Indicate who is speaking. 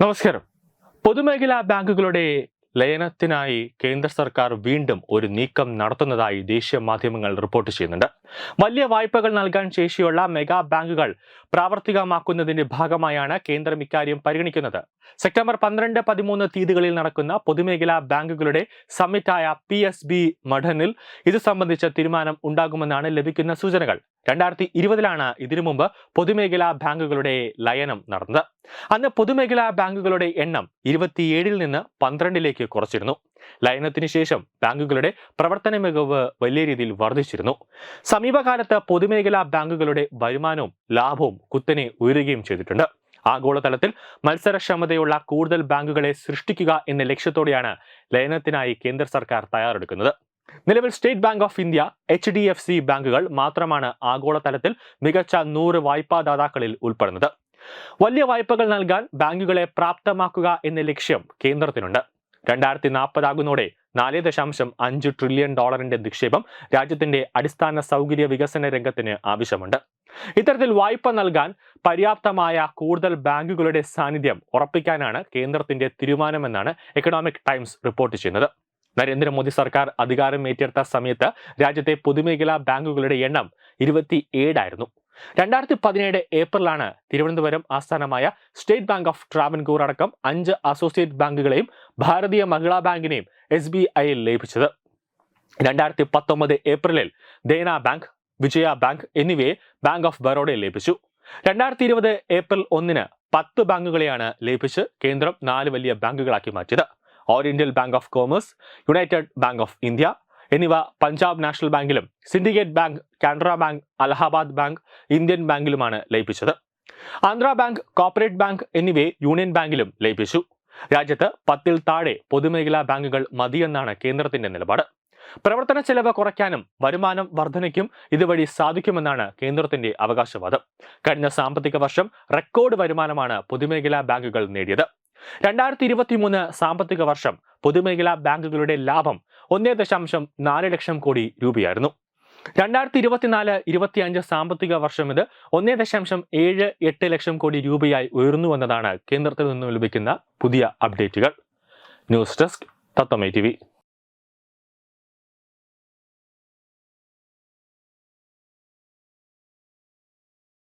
Speaker 1: നമസ്കാരം. പൊതുമേഖലാ ബാങ്കുകളുടെ ലയനത്തിനായി കേന്ദ്ര സർക്കാർ വീണ്ടും ഒരു നീക്കം നടത്തുന്നതായി ദേശീയ മാധ്യമങ്ങൾ റിപ്പോർട്ട് ചെയ്യുന്നുണ്ട്. വലിയ വായ്പകൾ നൽകാൻ ശേഷിയുള്ള മെഗാ ബാങ്കുകൾ പ്രാവർത്തികമാക്കുന്നതിന്റെ ഭാഗമായാണ് കേന്ദ്രം ഇക്കാര്യം പരിഗണിക്കുന്നത്. സെപ്റ്റംബർ പന്ത്രണ്ട് പതിമൂന്ന് തീയതികളിൽ നടക്കുന്ന പൊതുമേഖലാ ബാങ്കുകളുടെ സമ്മിറ്റായ പി എസ് ബി മഠനിൽ ഇത് സംബന്ധിച്ച തീരുമാനം ഉണ്ടാകുമെന്നാണ് ലഭിക്കുന്ന സൂചനകൾ. രണ്ടായിരത്തി ഇരുപതിലാണ് ഇതിനു മുമ്പ് പൊതുമേഖലാ ബാങ്കുകളുടെ ലയനം നടന്നത്. അന്ന് പൊതുമേഖലാ ബാങ്കുകളുടെ എണ്ണം ഇരുപത്തിയേഴിൽ നിന്ന് പന്ത്രണ്ടിലേക്ക് കുറച്ചിരുന്നു. ലയനത്തിന് ശേഷം ബാങ്കുകളുടെ പ്രവർത്തന മികവ് വലിയ രീതിയിൽ വർദ്ധിച്ചിരുന്നു. സമീപകാലത്ത് പൊതുമേഖലാ ബാങ്കുകളുടെ വരുമാനവും ലാഭവും കുത്തനെ ഉയരുകയും ചെയ്തിട്ടുണ്ട്. ആഗോളതലത്തിൽ മത്സരക്ഷമതയുള്ള കൂടുതൽ ബാങ്കുകളെ സൃഷ്ടിക്കുക എന്ന ലക്ഷ്യത്തോടെയാണ് ലയനത്തിനായി കേന്ദ്ര സർക്കാർ തയ്യാറെടുക്കുന്നത്. നിലവിൽ State Bank of India H D F C ബാങ്കുകൾ മാത്രമാണ് ആഗോളതലത്തിൽ മികച്ച നൂറ് വായ്പാദാതാക്കളിൽ ഉൾപ്പെടുന്നത്. വലിയ വായ്പകൾ നൽകാൻ ബാങ്കുകളെ പ്രാപ്തമാക്കുക എന്ന ലക്ഷ്യം കേന്ദ്രത്തിനുണ്ട്. രണ്ടായിരത്തി നാൽപ്പതാകുന്നതോടെ നാല് ദശാംശം അഞ്ച് ട്രില്യൺ ഡോളറിന്റെ നിക്ഷേപം രാജ്യത്തിന്റെ അടിസ്ഥാന സൗകര്യ വികസന രംഗത്തിന് ആവശ്യമുണ്ട്. ഇത്തരത്തിൽ വായ്പ നൽകാൻ പര്യാപ്തമായ കൂടുതൽ ബാങ്കുകളുടെ സാന്നിധ്യം ഉറപ്പിക്കാനാണ് കേന്ദ്രത്തിന്റെ തീരുമാനമെന്നാണ് എക്കണോമിക് ടൈംസ് റിപ്പോർട്ട് ചെയ്യുന്നത്. നരേന്ദ്രമോദി സർക്കാർ അധികാരം ഏറ്റെടുത്ത സമയത്ത് രാജ്യത്തെ പൊതുമേഖലാ ബാങ്കുകളുടെ എണ്ണം ഇരുപത്തി ഏഴായിരുന്നു രണ്ടായിരത്തി പതിനേഴ് ഏപ്രിലാണ് തിരുവനന്തപുരം ആസ്ഥാനമായ സ്റ്റേറ്റ് ബാങ്ക് ഓഫ് ട്രാവൻകൂർ അടക്കം അഞ്ച് അസോസിയേറ്റ് ബാങ്കുകളെയും ഭാരതീയ മഹിളാ ബാങ്കിനെയും എസ് ബി ഐയിൽ ലയിപ്പിച്ചത്. രണ്ടായിരത്തി പത്തൊമ്പത് ഏപ്രിലിൽ ദേന ബാങ്ക് വിജയ ബാങ്ക് എന്നിവയെ ബാങ്ക് ഓഫ് ബറോഡയിൽ ലയിപ്പിച്ചു. രണ്ടായിരത്തി ഇരുപത് ഏപ്രിൽ ഒന്നിന് പത്ത് ബാങ്കുകളെയാണ് ലയിപ്പിച്ച് കേന്ദ്രം നാല് വലിയ ബാങ്കുകളാക്കി മാറ്റിയത്. Oriental Bank of Commerce United Bank of India എന്നിവ Punjab national ബാങ്കിലും Syndicate Bank Canara Bank Allahabad Bank Indian ബാങ്കിലുമാണ് ലയിപ്പിച്ചത്. ആന്ധ്ര ബാങ്ക് കോർപ്പറേറ്റ് ബാങ്ക് എന്നിവയെ യൂണിയൻ ബാങ്കിലും ലയിപ്പിച്ചു. രാജ്യത്ത് പത്തിൽ താഴെ പൊതുമേഖലാ ബാങ്കുകൾ മതിയെന്നാണ് കേന്ദ്രത്തിന്റെ നിലപാട്. പ്രവർത്തന ചെലവ് കുറയ്ക്കാനും വരുമാനം വർധനയ്ക്കും ഇതുവഴി സാധിക്കുമെന്നാണ് കേന്ദ്രത്തിന്റെ അവകാശവാദം. കഴിഞ്ഞ സാമ്പത്തിക വർഷം റെക്കോർഡ് വരുമാനമാണ് പൊതുമേഖലാ ബാങ്കുകൾ നേടിയത്. രണ്ടായിരത്തി ഇരുപത്തി മൂന്ന് സാമ്പത്തിക വർഷം പൊതുമേഖലാ ബാങ്കുകളുടെ ലാഭം ഒന്നേ ദശാംശം നാല് ലക്ഷം കോടി രൂപയായിരുന്നു. രണ്ടായിരത്തി ഇരുപത്തിനാല് ഇരുപത്തിയഞ്ച് സാമ്പത്തിക വർഷം ഇത് ഒന്നേ ദശാംശം ഏഴ് എട്ട് ലക്ഷം കോടി രൂപയായി ഉയർന്നു എന്നതാണ് കേന്ദ്രത്തിൽ നിന്നും ലഭിക്കുന്ന പുതിയ അപ്ഡേറ്റുകൾ. News desk തത്വമേ T